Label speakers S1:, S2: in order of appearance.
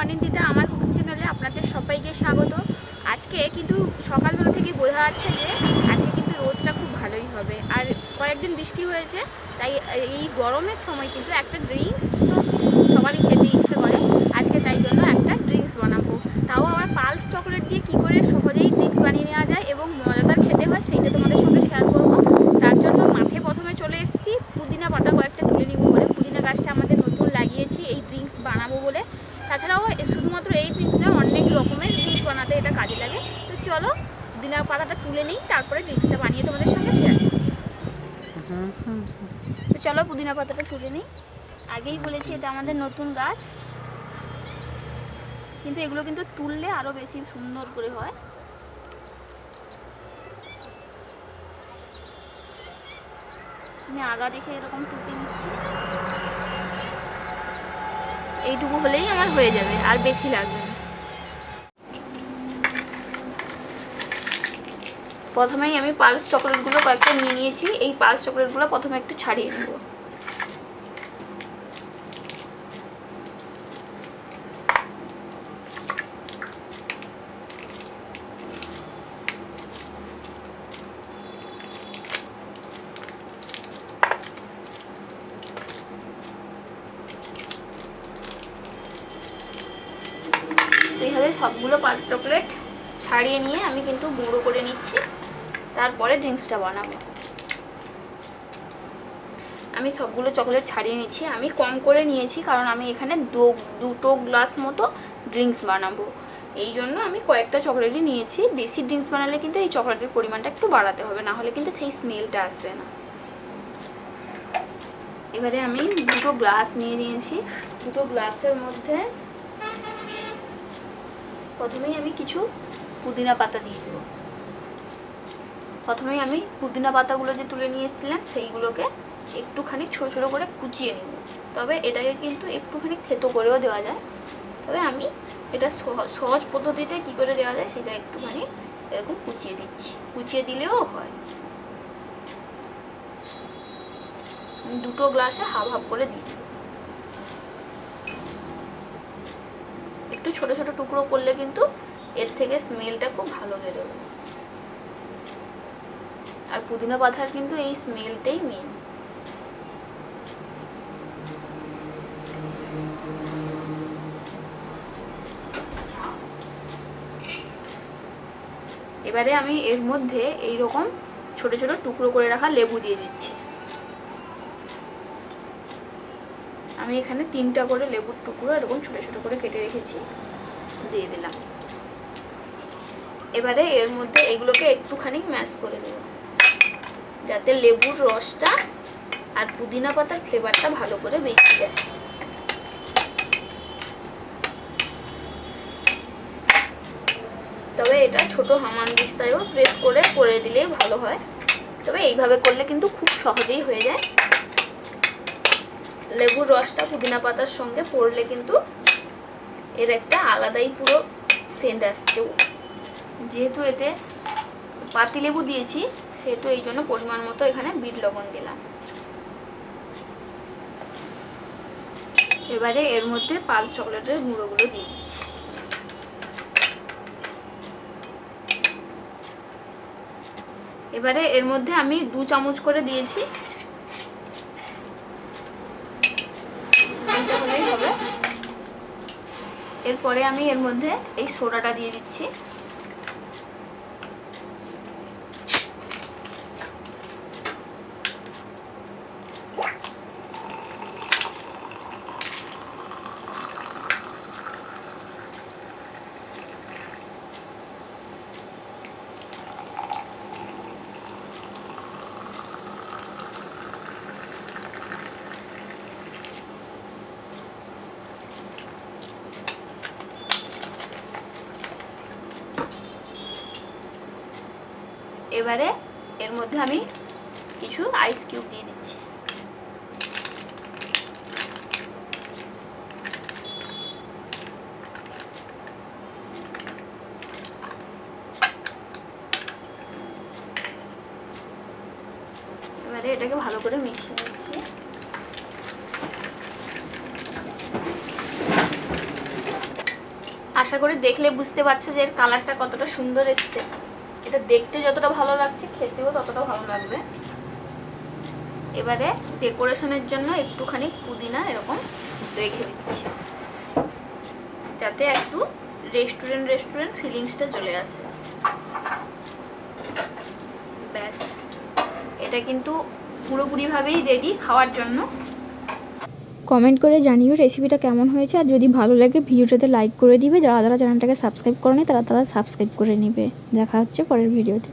S1: অনিন্দিতা, আমার কুকিং চ্যানেলে আপনাদের সবাইকে স্বাগত। আজকে কিন্তু সকালবেলা থেকে বোঝা যাচ্ছে যে আজকে কিন্তু রোদটা খুব ভালোই হবে। আর কয়েকদিন বৃষ্টি হয়েছে, তাই এই গরমের সময় কিন্তু একটা ড্রিঙ্কস তো সবারই খেতে ইচ্ছে করে। আজকে তাই জন্য একটা ড্রিঙ্কস বানাবো। তাও আমার পালস চকলেট দিয়ে কী করে সহজেই ড্রিঙ্কস বানিয়ে নেওয়া যায় এবং মজাদার খেতে হয় সেইটা তোমাদের সঙ্গে শেয়ার করব তার জন্য মাঠে প্রথমে চলে এসেছি পুদিনা পাতা কয়েকটা তুলে নিব বলে পুদিনা গাছটা আমাদের নতুন লাগিয়েছি এই ড্রিঙ্কস বানাবো বলে তাছাড়াও এ- শুধুমাত্র এই ড্রিঙ্কস না অনেক রকমের ড্রিঙ্কস বানাতে এটা কাজে লাগে তো চলো পুদিনা পাতাটা তুলে নিই, তারপরে ড্রিঙ্কসটা বানিয়ে তোমাদের সঙ্গে শেয়ার করছি। তো চলো পুদিনা পাতাটা তুলে নিই। আগেই বলেছি এটা আমাদের নতুন গাছ। কিন্তু এগুলো কিন্তু তুললে আরও বেশি সুন্দর করে হয়। আমি আগা দেখে এরকম টুকে নিচ্ছি। এইটুকু হলেই আমার হয়ে যাবে, আর বেশি লাগবে না। প্রথমেই আমি পালস চকলেটগুলো কয়েকটা নিয়ে নিয়েছি। এই পালস চকলেটগুলো প্রথমে একটু ছাড়িয়ে নেব। এইভাবে সবগুলো পালস চকলেট ছাড়িয়ে নিয়ে আমি কিন্তু গুঁড়ো করে নিচ্ছি। তারপরে ড্রিঙ্কসটা বানাবো। আমি সবগুলো চকলেট ছাড়িয়ে নিচ্ছি। আমি কম করে নিয়েছি কারণ আমি এখানে দুটো গ্লাস মতো ড্রিঙ্কস বানাবো। এই জন্য আমি কয়েকটা চকলেটই নিয়েছি। বেশি ড্রিঙ্কস বানালে কিন্তু এই চকলেটের পরিমাণটা একটু বাড়াতে হবে, না হলে কিন্তু সেই স্মেলটা আসবে না। এবারে আমি দুটো গ্লাস নিয়ে নিয়েছি। দুটো গ্লাসের মধ্যে প্রথমেই আমি কিছু পুদিনা পাতা দিয়ে দেবো। প্রথমেই আমি পুদিনা পাতাগুলো যে তুলে নিয়ে এসেছিলাম সেইগুলোকে একটুখানি ছোটো ছোটো করে কুচিয়ে নিব। তবে এটাকে কিন্তু একটুখানি থেতো করেও দেওয়া যায়। তবে আমি এটা সহ- সহজ পদ্ধতিতে কি করে দেওয়া যায় সেটা একটুখানি এরকম কুচিয়ে দিচ্ছি। কুচিয়ে দিলেও হয়। দুটো গ্লাসে হাফ হাফ করে দিই একটু ছোট ছোট টুকরো করলে কিন্তু এর থেকে স্মেলটা খুব ভালো বেরোবে। আর পুদিনা পাতার কিন্তু এই স্মেলটাই মেন এবারে আমি এর মধ্যে এই রকম ছোট ছোট টুকরো করে রাখা লেবু দিয়ে দিচ্ছি। আমি এখানে তিনটা করে লেবুর টুকরো এরকম ছোটো ছোটো করে কেটে রেখেছি, দিয়ে দিলাম। এবারে এর মধ্যে এগুলোকে একটুখানি ম্যাশ করে দেবো যাতে লেবুর রসটা আর পুদিনা পাতার ফ্লেভারটা ভালো করে বেরিয়ে যায়। তবে এটা ছোট হামানদিস্তায়ও প্রেস করে করে দিলেই ভালো হয়। তবে এইভাবে করলে কিন্তু খুব সহজেই হয়ে যায়। লেবুর রসটা পুদিনা পাতার সঙ্গে পড়লে কিন্তু এর একটা আলাদাই পুরো সেন্ট আসছে। যেহেতু এতে পাতি লেবু দিয়েছি সেহেতু এই জন্য পরিমাণ মতো এখানে বিট লবণ দিলাম। এবারে এর মধ্যে পালস চকলেটের গুঁড়োগুলো দিয়ে দিচ্ছি। এবারে এর মধ্যে আমি দু চামচ করে দিয়েছি। এরপরে আমি এর মধ্যে এই সোডাটা দিয়ে দিচ্ছি। এবারে এর মধ্যে আমি কিছু আইস কিউব দিয়ে দিচ্ছি। এবারে এটাকে ভালো করে মিশিয়ে নিচ্ছি। আশা করি দেখলে বুঝতে পারছ যে এর কালারটা কতটা সুন্দর এসছে। এটা দেখতে যতটা ভালো লাগছে, খেতেও ততটা ভালো লাগবে। এবারে ডেকোরেশনের জন্য একটুখানি পুদিনা এরকম রেখে দিচ্ছি যাতে একটু রেস্টুরেন্ট রেস্টুরেন্ট ফিলিংসটা চলে আসে। ব্যাস, এটা কিন্তু পুরোপুরিভাবেই রেডি খাওয়ার জন্য।
S2: কমেন্ট করে জানিও রেসিপিটা কেমন হয়েছে। আর যদি ভালো লাগে, ভিডিওটাতে লাইক করে দিবে। যারা যারা চ্যানেলটাকে সাবস্ক্রাইব করেনি, তারা তারা সাবস্ক্রাইব করে নেবে। দেখা হচ্ছে পরের ভিডিওতে